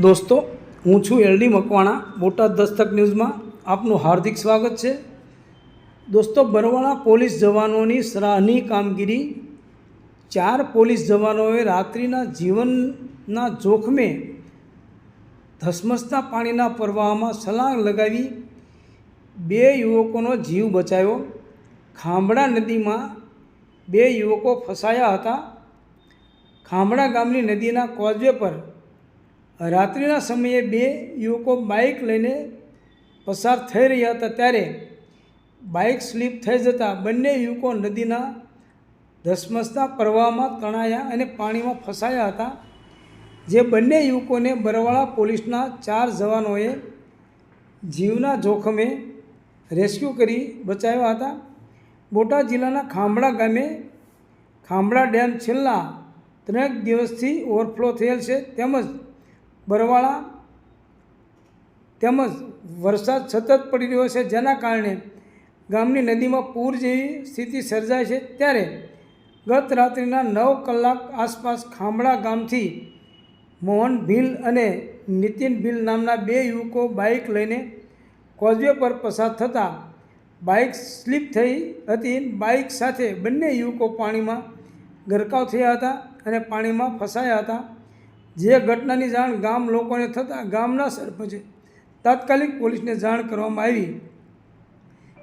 દોસ્તો, હું છું એલડી મકવાણા, બોટાદ દસ્તક ન્યૂઝમાં આપનું હાર્દિક સ્વાગત છે. દોસ્તો બરવાળા પોલીસ જવાનોની સરાહનીય કામગીરી, ચાર પોલીસ જવાનોએ રાત્રિના જીવનના જોખમે ધસમસતા પાણીના પ્રવાહમાં છલાંગ લગાવી બે યુવકોનો જીવ બચાવ્યો. ખાંભડા નદીમાં બે યુવકો ફસાયા હતા. ખાંભડા ગામની નદીના કોઝવે પર રાત્રિના સમયે બે યુવકો બાઇક લઈને પસાર થઈ રહ્યા હતા ત્યારે બાઇક સ્લીપ થઈ જતાં બંને યુવકો નદીના ધસમસતા પ્રવાહમાં તણાયા અને પાણીમાં ફસાયા હતા, જે બંને યુવકોને બરવાળા પોલીસના ચાર જવાનોએ જીવના જોખમે રેસ્ક્યુ કરી બચાવ્યા હતા. બોટાદ જિલ્લાના ખાંભડા ગામે ખાંભડા ડેમ છેલ્લા ત્રણેક દિવસથી ઓવરફ્લો થયેલ છે. તેમજ બરવાળા તેમજ વરસાદ સતત પડી રહ્યો છે, જેના કારણે ગામની નદીમાં પૂર જેવી સ્થિતિ સર્જાય છે. ત્યારે ગત રાત્રિના નવ કલાક આસપાસ ખામડા ગામથી મોહન ભીલ અને નીતિન ભીલ નામના બે યુવકો બાઇક લઈને કોઝવે પર પસાર થતાં બાઇક સ્લીપ થઈ હતી. બાઇક સાથે બંને યુવકો પાણીમાં ગરકાવ થયા હતા અને પાણીમાં ફસાયા હતા. જે ઘટનાની જાણ ગામ લોકોને થતાં ગામના સરપંચે તાત્કાલિક પોલીસને જાણ કરવામાં આવી.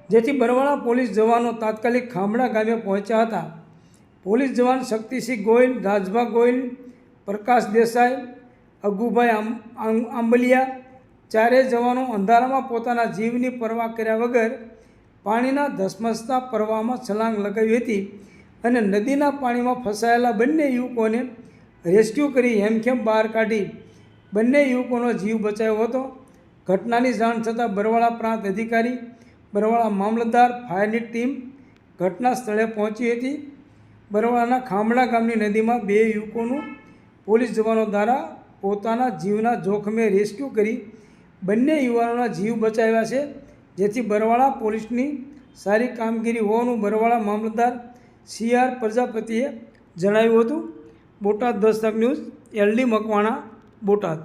જેથી બરવાળા પોલીસ જવાનો તાત્કાલિક ખામડા ગામે પહોંચ્યા હતા. પોલીસ જવાન શક્તિસિંહ ગોયલ રાજભા ગોયલ પ્રકાશ દેસાઈ, અગુભાઈ આંબલિયા ચારેય જવાનો અંધારામાં પોતાના જીવની પરવા કર્યા વગર પાણીના ધસમસતા પરવામાં છલાંગ લગાવી હતી અને નદીના પાણીમાં ફસાયેલા બંને યુવકોને રેસ્ક્યુ કરી હેમખેમ બહાર કાઢી બંને યુવકોનો જીવ બચાવ્યો હતો. ઘટનાની જાણ થતાં બરવાળા પ્રાંત અધિકારી, બરવાળા મામલતદાર ફાયરની ટીમ ઘટના સ્થળે પહોંચી હતી. બરવાળાના ખામણા ગામની નદીમાં બે યુવકોનું પોલીસ જવાનો દ્વારા પોતાના જીવના જોખમે રેસ્ક્યુ કરી બંને યુવાનોના જીવ બચાવ્યા છે, જેથી બરવાળા પોલીસની સારી કામગીરી હોવાનું બરવાળા મામલતદાર સી આર પ્રજાપતિએ જણાવ્યું હતું. Botad Dastak news LD Makwana Botad